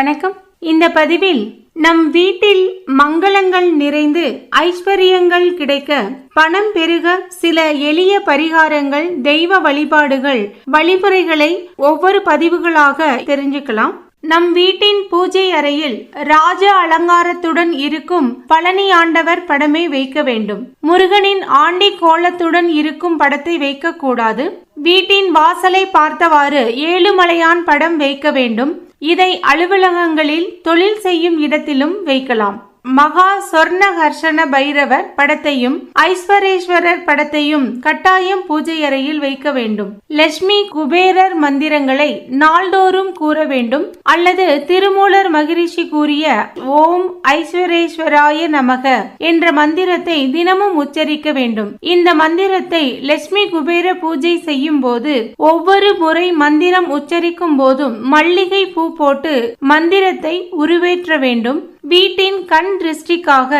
வணக்கம். இந்த பதிவில் நம் வீட்டில் மங்களங்கள் நிறைந்து ஐஸ்வர்யங்கள் கிடைக்க பணம் பெருக சில எளிய பரிகாரங்கள் தெய்வ வழிபாடுகள் வழிமுறைகளை ஒவ்வொரு பதிவுகளாக தெரிஞ்சுக்கலாம். நம் வீட்டின் பூஜை அறையில் ராஜ அலங்காரத்துடன் இருக்கும் பழனி ஆண்டவர் படமே வைக்க வேண்டும். முருகனின் ஆண்டி கோலத்துடன் இருக்கும் படத்தை வைக்க கூடாது வீட்டின் வாசலை பார்த்தவாறு ஏழுமலையான் படம் வைக்க வேண்டும். இதை அலுவலகங்களில் தொழில் செய்யும் இடத்திலும் வைக்கலாம். மகா சொர்ண ஹர்ஷண பைரவர் படத்தையும் ஐஸ்வரேஸ்வரர் படத்தையும் கட்டாயம் பூஜை அறையில் வைக்க வேண்டும். லட்சுமி குபேரர் மந்திரங்களை நாள்தோறும் கூற வேண்டும். அல்லது திருமூலர் மகிரிஷி கூறிய ஓம் ஐஸ்வரேஸ்வராய நமக என்ற மந்திரத்தை தினமும் உச்சரிக்க வேண்டும். இந்த மந்திரத்தை லட்சுமி குபேர பூஜை செய்யும் போது ஒவ்வொரு முறை மந்திரம் உச்சரிக்கும் போதும் மல்லிகை பூ போட்டு மந்திரத்தை உருவேற்ற வேண்டும். வீட்டின் கண் திருஷ்டிக்காக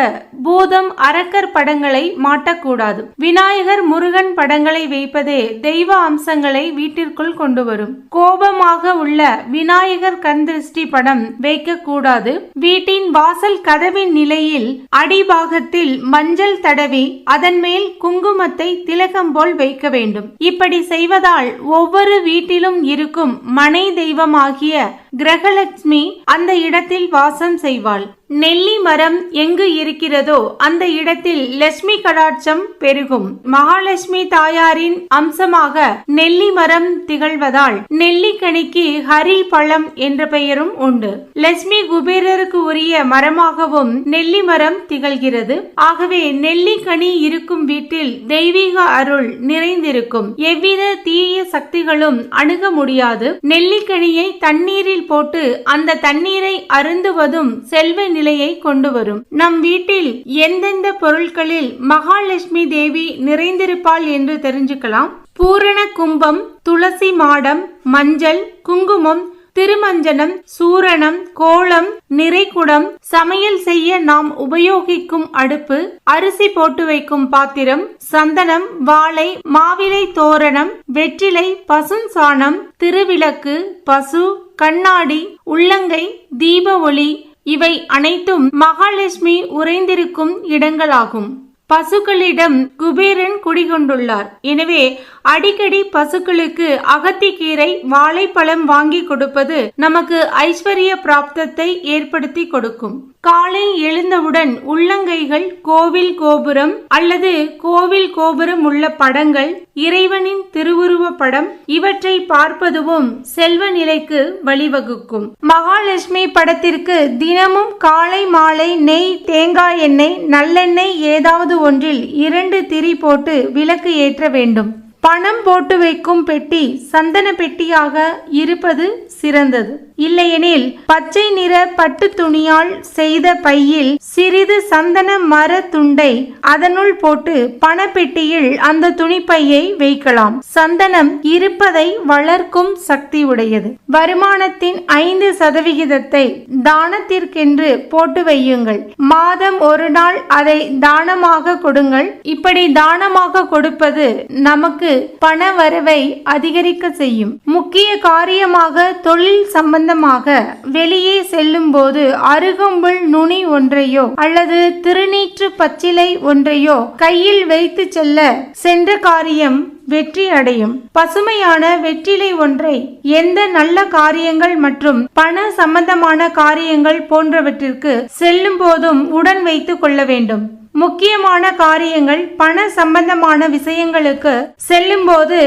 பூதம் அரக்கர் படங்களை மாட்டக்கூடாது. விநாயகர் முருகன் படங்களை வைப்பதே தெய்வ அம்சங்களை வீட்டிற்குள் கொண்டு வரும் கோபமாக உள்ள விநாயகர் கண் திருஷ்டி படம் வைக்க கூடாது வீட்டின் வாசல் கதவின் நிலையில் அடிபாகத்தில் மஞ்சள் தடவி அதன் மேல் குங்குமத்தை திலகம் போல் வைக்க வேண்டும். இப்படி செய்வதால் ஒவ்வொரு வீட்டிலும் இருக்கும் மனை தெய்வமாகிய கிரகலட்சுமி அந்த இடத்தில் வாசம் செய்வாள். நெல்லி மரம் எங்கு இருக்கிறதோ அந்த இடத்தில் லட்சுமி கடாட்சம் பெருகும். மகாலட்சுமி தாயாரின் அம்சமாக நெல்லி மரம் திகழ்வதால் நெல்லிக்கனிக்கு ஹரி பழம் என்ற பெயரும் உண்டு. லட்சுமி குபேரருக்கு உரிய மரமாகவும் நெல்லி மரம் திகழ்கிறது. ஆகவே நெல்லிக்கனி இருக்கும் வீட்டில் தெய்வீக அருள் நிறைந்திருக்கும். எவ்வித தீய சக்திகளும் அணுக முடியாது. நெல்லிக்கனியை தண்ணீரில் போட்டு அந்த தண்ணீரை அருந்துவதும் செல்வ நிலையை கொண்டு வரும். நம் வீட்டில் எந்தெந்த பொருட்களில் மகாலட்சுமி தேவி நிறைந்திருப்பாள் என்று தெரிஞ்சுக்கலாம். பூரண கும்பம் துளசி மாடம் மஞ்சள் குங்குமம் திருமஞ்சனம் சூரணம் கோலம் நிறைகுடம் சமையல் செய்ய நாம் உபயோகிக்கும் அடுப்பு அரிசி போட்டு வைக்கும் பாத்திரம் சந்தனம் வாழை மாவிலை தோரணம் வெற்றிலை பசுஞ்சாணம் திருவிளக்கு பசு கண்ணாடி உள்ளங்கை தீப ஒளி இவை அனைத்தும் மகாலட்சுமி உறைந்திருக்கும் இடங்களாகும். பசுக்களிடம் குபேரன் குடிகொண்டுள்ளார். எனவே அடிக்கடி பசுக்களுக்கு அகத்திக்கீரை வாழைப்பழம் வாங்கி கொடுப்பது நமக்கு ஐஸ்வர்ய பிராப்தத்தை ஏற்படுத்தி கொடுக்கும். காலை எழுந்தவுடன் உள்ளங்கைகள் கோவில் கோபுரம் அல்லது கோவில் கோபுரம் உள்ள படங்கள் இறைவனின் திருவுருவ படம் இவற்றை பார்ப்பதுவும் செல்வ நிலைக்கு வழிவகுக்கும். மகாலட்சுமி படத்திற்கு தினமும் காலை மாலை நெய் தேங்காய் எண்ணெய் நல்லெண்ணெய் ஏதாவது ஒன்றில் இரண்டு திரி போட்டு விளக்கு ஏற்ற வேண்டும். பணம் போட்டு வைக்கும் பெட்டி சந்தன பெட்டியாக இருப்பது சிறந்தது. இல்லையெனில் பச்சை நிற பட்டு துணியால் செய்த பையில் சிறிது சந்தன மர துண்டை அதனுள் போட்டு பணப்பெட்டியில் அந்த துணிப்பையை வைக்கலாம். சந்தனம் இருப்பதை வளர்க்கும் சக்தி உடையது வருமானத்தின் ஐந்து சதவிகிதத்தை தானத்திற்கென்று போட்டு வையுங்கள். மாதம் ஒரு நாள் அதை தானமாக கொடுங்கள். இப்படி தானமாக கொடுப்பது நமக்கு பண வரவை அதிகரிக்க செய்யும். முக்கிய காரியமாக தொழில் சம்பந்தமாக வெளியே செல்லும் போது அருகம்புல் நுனி ஒன்றையோ அல்லது திருநீற்று பச்சிலை ஒன்றையோ கையில் வைத்து செல்ல சென்ற காரியம் வெற்றி அடையும். பசுமையான வெற்றிலை ஒன்றை எந்த நல்ல காரியங்கள் மற்றும் பண சம்பந்தமான காரியங்கள் போன்றவற்றிற்கு செல்லும் போதும் உடன் வைத்துக் கொள்ள வேண்டும். முக்கியமான காரியங்கள் பண சம்பந்தமான விஷயங்களுக்கு செல்லும்போது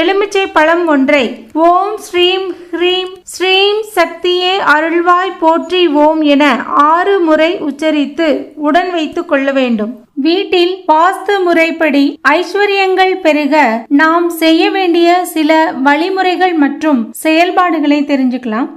எலுமிச்சை பழம் ஒன்றை ஓம் ஸ்ரீம் ஹ்ரீம் ஸ்ரீம் சக்தியே அருள்வாய் போற்றி ஓம் என ஆறு முறை உச்சரித்து உடன் வைத்துக் கொள்ள வேண்டும். வீட்டில் வாஸ்து முறைப்படி ஐஸ்வர்யங்கள் பெருக நாம் செய்ய வேண்டிய சில வழிமுறைகள் மற்றும் செயல்பாடுகளை தெரிஞ்சுக்கலாம்.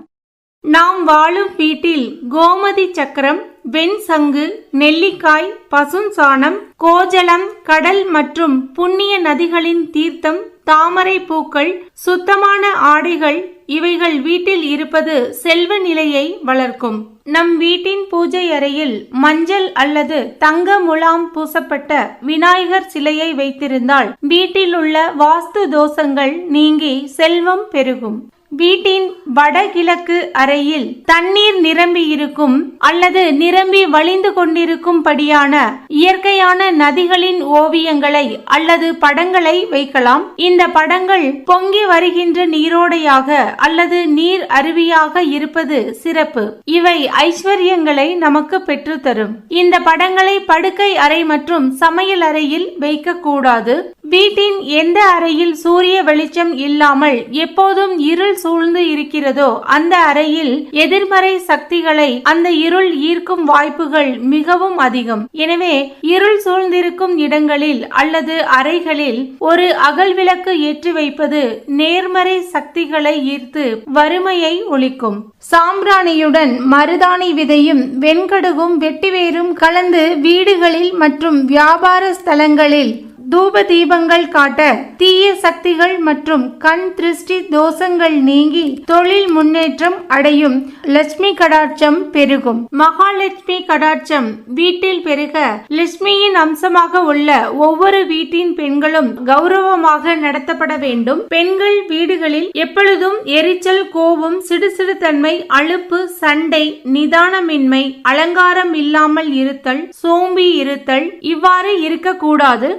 நாம் வாழும் வீட்டில் கோமதி சக்கரம் வெண்சங்கு நெல்லிக்காய் பசுஞ்சாணம் கோஜலம் கடல் மற்றும் புண்ணிய நதிகளின் தீர்த்தம் தாமரை பூக்கள் சுத்தமான ஆடைகள் இவைகள் வீட்டில் இருப்பது செல்வ நிலையை வளர்க்கும். நம் வீட்டின் பூஜை அறையில் மஞ்சள் அல்லது தங்க முலாம் பூசப்பட்ட விநாயகர் சிலையை வைத்திருந்தால் வீட்டில் உள்ள வாஸ்து தோஷங்கள் நீங்கி செல்வம் பெருகும். வீட்டின் வடகிழக்கு அறையில் தண்ணீர் நிரம்பி இருக்கும் அல்லது நிரம்பி வழிந்து கொண்டிருக்கும்படியான இயற்கையான நதிகளின் ஓவியங்களை அல்லது படங்களை வைக்கலாம். இந்த படங்கள் பொங்கி வருகின்ற நீரோடையாக அல்லது நீர் அருவியாக இருப்பது சிறப்பு. இவை ஐஸ்வர்யங்களை நமக்கு பெற்றுத்தரும். இந்த படங்களை படுக்கை அறை மற்றும் சமையல் அறையில் வைக்கக்கூடாது. வீட்டின் எந்த அறையில் சூரிய வெளிச்சம் இல்லாமல் எப்போதும் இருள் சூழ்ந்து இருக்கிறதோ அந்த அறையில் எதிர்மறை சக்திகளை அந்த இருள் ஈர்க்கும் வாய்ப்புகள் மிகவும் அதிகம். எனவே இருள் சூழ்ந்திருக்கும் இடங்களில் அல்லது அறைகளில் ஒரு அகல் விளக்கு ஏற்றி வைப்பது நேர்மறை சக்திகளை ஈர்த்து வறுமையை ஒழிக்கும். சாம்பிராணியுடன் மருதாணி விதையும் வெண்கடுகும் வெட்டிவேரும் கலந்து வீடுகளில் மற்றும் வியாபார ஸ்தலங்களில் தூப தீபங்கள் காட்ட தீய சக்திகள் மற்றும் கண் திருஷ்டி தோஷங்கள் நீங்கி தொழில் முன்னேற்றம் அடையும். லட்சுமி கடாட்சம் பெருகும். மகாலட்சுமி கடாட்சம் வீட்டில் பெருக. லட்சுமியின் அம்சமாக உள்ள ஒவ்வொரு வீட்டின் பெண்களும் கௌரவமாக நடத்தப்பட வேண்டும். பெண்கள் வீடுகளில் எப்பொழுதும் எரிச்சல் கோபம் சிடுசிடுத்தன்மை அழுப்பு சண்டை நிதானமின்மை அலங்காரம் இல்லாமல் இருத்தல் சோம்பி இருத்தல் இவ்வாறு இருக்கக்கூடாது.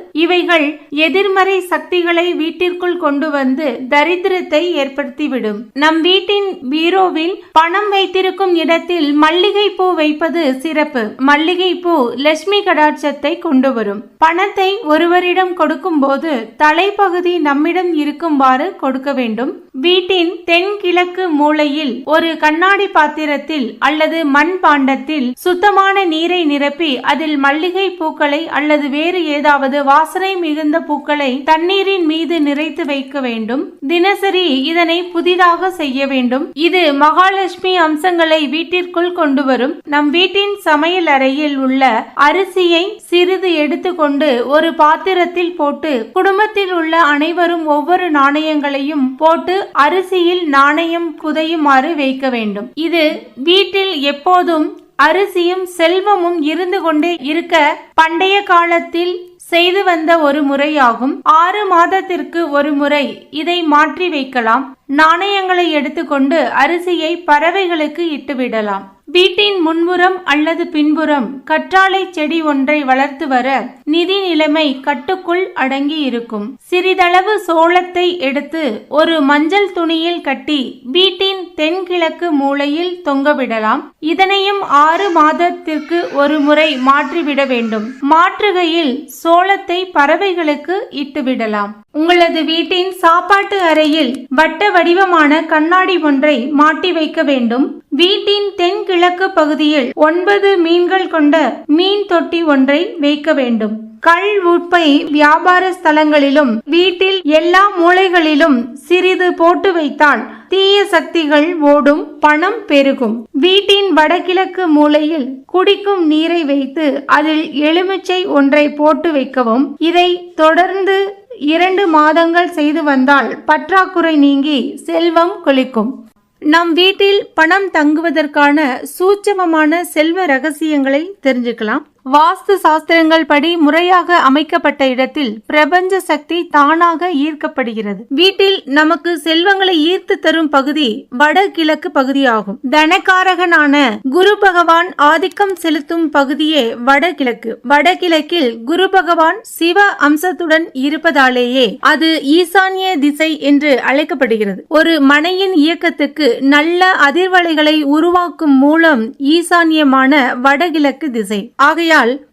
இவைகள் எதிர்மறை சக்திகளை வீட்டிற்குள் கொண்டு வந்து தரித்திரத்தை ஏற்படுத்திவிடும். நம் வீட்டின் பீரோவில் பணம் வைத்திருக்கும் இடத்தில் மல்லிகை பூ வைப்பது சிறப்பு. மல்லிகை பூ லட்சுமி கடாட்சத்தை கொண்டு வரும். பணத்தை ஒருவரிடம் கொடுக்கும் போது தலைப்பகுதி நம்மிடம் இருக்குமாறு கொடுக்க வேண்டும். வீட்டின் தென்கிழக்கு மூலையில் ஒரு கண்ணாடி பாத்திரத்தில் அல்லது மண் பாண்டத்தில் சுத்தமான நீரை நிரப்பி அதில் மல்லிகை பூக்களை அல்லது வேறு ஏதாவது வாசனை மிகுந்த பூக்களை தண்ணீரின் மீது நிறைத்து வைக்க வேண்டும். தினசரி இதனை புதிதாக செய்ய வேண்டும். இது மகாலட்சுமி அம்சங்களை வீட்டிற்குள் கொண்டு வரும். நம் வீட்டின் சமையல் அறையில் உள்ள அரிசியை சிறிது எடுத்துக்கொண்டு ஒரு பாத்திரத்தில் போட்டு குடும்பத்தில் உள்ள அனைவரும் ஒவ்வொரு நாணயங்களையும் போட்டு அரிசியில் நாணயம் புதையுமாறு வைக்க வேண்டும். இது வீட்டில் எப்போதும் அரிசியும் செல்வமும் இருந்து கொண்டே இருக்க பண்டைய காலத்தில் செய்து வந்த ஒரு முறையாகும். ஆறு மாதத்திற்கு ஒரு முறை இதை மாற்றி வைக்கலாம். நாணயங்களை எடுத்துக்கொண்டு அரிசியை பறவைகளுக்கு இட்டுவிடலாம் வீட்டின் முன்புறம் அல்லது பின்புறம் கற்றாழை செடி ஒன்றை வளர்த்து வர நிதி நிலைமை கட்டுக்குள் அடங்கி இருக்கும் சிறிதளவு சோளத்தை எடுத்து ஒரு மஞ்சள் துணியில் கட்டி வீட்டின் தென்கிழக்கு மூலையில் தொங்கவிடலாம் இதனையும் ஆறு மாதத்திற்கு ஒரு முறை மாற்றிவிட வேண்டும். மாற்றுகையில் சோளத்தை பறவைகளுக்கு இட்டுவிடலாம் உங்களது வீட்டின் சாப்பாட்டு அறையில் வட்ட வடிவமான கண்ணாடி ஒன்றை மாட்டி வைக்க வேண்டும். வீட்டின் தென்கிழக்கு பகுதியில் ஒன்பது மீன்கள் கொண்ட மீன் தொட்டி ஒன்றை வைக்க வேண்டும். கள் உப்பை வியாபார ஸ்தலங்களிலும் வீட்டில் எல்லா மூலைகளிலும் சிறிது போட்டு வைத்தால் தீய சக்திகள் ஓடும் பணம் பெருகும். வீட்டின் வடகிழக்கு மூலையில் குடிக்கும் நீரை வைத்து அதில் எலுமிச்சை ஒன்றை போட்டு வைக்கவும். இதை தொடர்ந்து இரண்டு மாதங்கள் செய்து வந்தால் பற்றாக்குறை நீங்கி செல்வம் கொளிக்கும். நம் வீட்டில் பணம் தங்குவதற்கான சூட்சமமான செல்வ ரகசியங்களை தெரிஞ்சுக்கலாம். வாஸ்து சாஸ்திரங்கள் படி முறையாக அமைக்கப்பட்ட இடத்தில் பிரபஞ்ச சக்தி தானாக ஈர்க்கப்படுகிறது. வீட்டில் நமக்கு செல்வங்களை ஈர்த்து தரும் பகுதி வடகிழக்கு பகுதியாகும். தனக்காரகனான குரு பகவான் ஆதிக்கம் செலுத்தும் பகுதியே வடகிழக்கு. வடகிழக்கில் குரு பகவான் சிவ அம்சத்துடன் இருப்பதாலேயே அது ஈசான்ய திசை என்று அழைக்கப்படுகிறது. ஒரு மனையின் இயக்கத்துக்கு நல்ல அதிர்வலைகளை உருவாக்கும் மூலம் ஈசான்யமான வடகிழக்கு திசை. ஆகையால்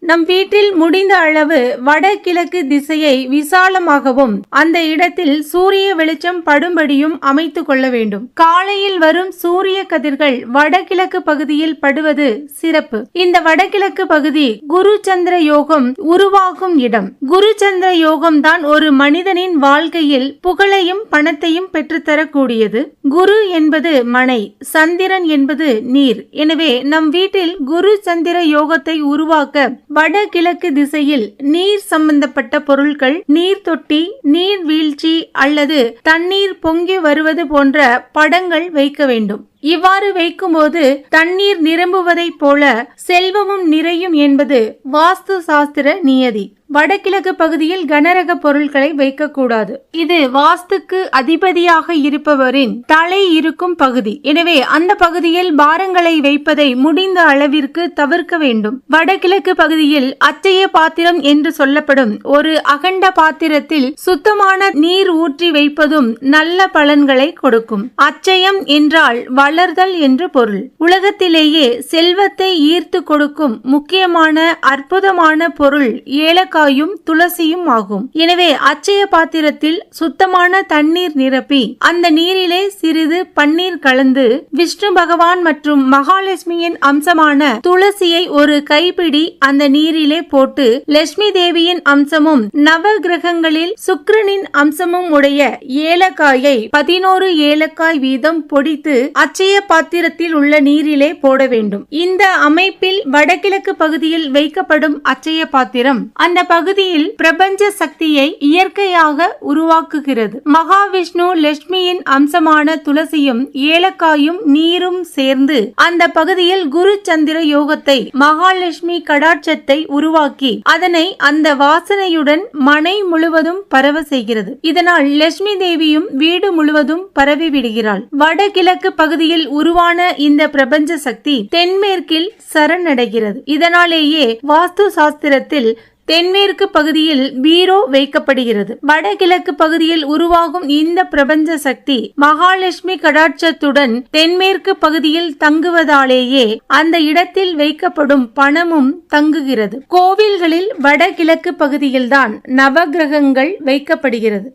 நம் வீட்டில் முடிந்த அளவு வடகிழக்கு திசையை விசாலமாகவும் அந்த இடத்தில் சூரிய வெளிச்சம் படும்படியும் அமைத்துக் கொள்ள வேண்டும். காலையில் வரும் சூரிய கதிர்கள் வடகிழக்கு பகுதியில் படுவது சிறப்பு. இந்த வடகிழக்கு பகுதி குரு சந்திர யோகம் உருவாகும் இடம். குரு சந்திர யோகம் தான் ஒரு மனிதனின் வாழ்க்கையில் புகழையும் பணத்தையும் பெற்றுத்தரக்கூடியது. குரு என்பது மனை சந்திரன் என்பது நீர். எனவே நம் வீட்டில் குரு சந்திர யோகத்தை உருவாக்க வடகிழக்கு திசையில் நீர் சம்பந்தப்பட்ட பொருட்கள் நீர் தொட்டி நீர் வீழ்ச்சி அல்லது தண்ணீர் பொங்கி வருவது போன்ற படங்கள் வைக்க வேண்டும். இவ்வாறு வைக்கும்போது தண்ணீர் நிரம்புவதைப் போல செல்வமும் நிறையும் என்பது வாஸ்து சாஸ்திர நியதி. வடகிழக்கு பகுதியில் கனரக பொருட்களை வைக்கக்கூடாது. இது வாஸ்துக்கு அதிபதியாக இருப்பவரின் தலை இருக்கும் பகுதி. எனவே அந்த பகுதியில் பாரங்களை வைப்பதை முடிந்த அளவிற்கு தவிர்க்க வேண்டும். வடகிழக்கு பகுதியில் அச்சய பாத்திரம் என்று சொல்லப்படும் ஒரு அகண்ட பாத்திரத்தில் சுத்தமான நீர் ஊற்றி வைப்பதும் நல்ல பலன்களை கொடுக்கும். அச்சயம் என்றால் வளர்தல் என்று பொருள். உலகத்திலேயே செல்வத்தை ஈர்த்து கொடுக்கும் முக்கியமான அற்புதமான பொருள் ஏலக்காயும் துளசியும் ஆகும். எனவே அச்சய பாத்திரத்தில் சுத்தமான தண்ணீர் நிரப்பி அந்த நீரிலே சிறிது பன்னீர் கலந்து விஷ்ணு பகவான் மற்றும் மகாலட்சுமியின் அம்சமான துளசியை ஒரு கைப்பிடி அந்த நீரிலே போட்டு லட்சுமி தேவியின் அம்சமும் நவ கிரகங்களில் சுக்கிரனின் அம்சமும் உடைய ஏலக்காயை பதினோரு ஏலக்காய் வீதம் பொடித்து அச்சய பாத்திரத்தில் உள்ள நீரிலே போட வேண்டும். இந்த அமைப்பில் வடகிழக்கு பகுதியில் வைக்கப்படும் அச்சய பாத்திரம் அந்த பகுதியில் பிரபஞ்ச சக்தியை இயற்கையாக உருவாக்குகிறது. மகாவிஷ்ணு லட்சுமியின் அம்சமான துளசியும் ஏலக்காயும் நீரும் சேர்ந்து அந்த பகுதியில் குரு சந்திர யோகத்தை மகாலட்சுமி கடாட்சத்தை உருவாக்கி அதனை அந்த வாசனையுடன் மனை முழுவதும் பரவ செய்கிறது. இதனால் லட்சுமி தேவியும் வீடு முழுவதும் பரவி விடுகிறாள். வடகிழக்கு பகுதியில் உருவான இந்த பிரபஞ்ச சக்தி தென்மேற்கில் சரணடைகிறது. இதனாலேயே வாஸ்து சாஸ்திரத்தில் தென்மேற்கு பகுதியில் பீரோ வைக்கப்படுகிறது. வடகிழக்கு பகுதியில் உருவாகும் இந்த பிரபஞ்ச சக்தி மகாலட்சுமி கடாட்சத்துடன் தென்மேற்கு பகுதியில் தங்குவதாலேயே அந்த இடத்தில் வைக்கப்படும் பணமும் தங்குகிறது. கோவில்களில் வடகிழக்கு பகுதியில்தான் நவகிரகங்கள் வைக்கப்படுகிறது.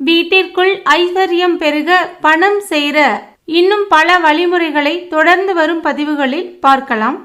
வீட்டிற்குள் ஐஸ்வர்யம் பெருக பணம் சேர இன்னும் பல வழிமுறைகளை தொடர்ந்து வரும் பதிவுகளில் பார்க்கலாம்.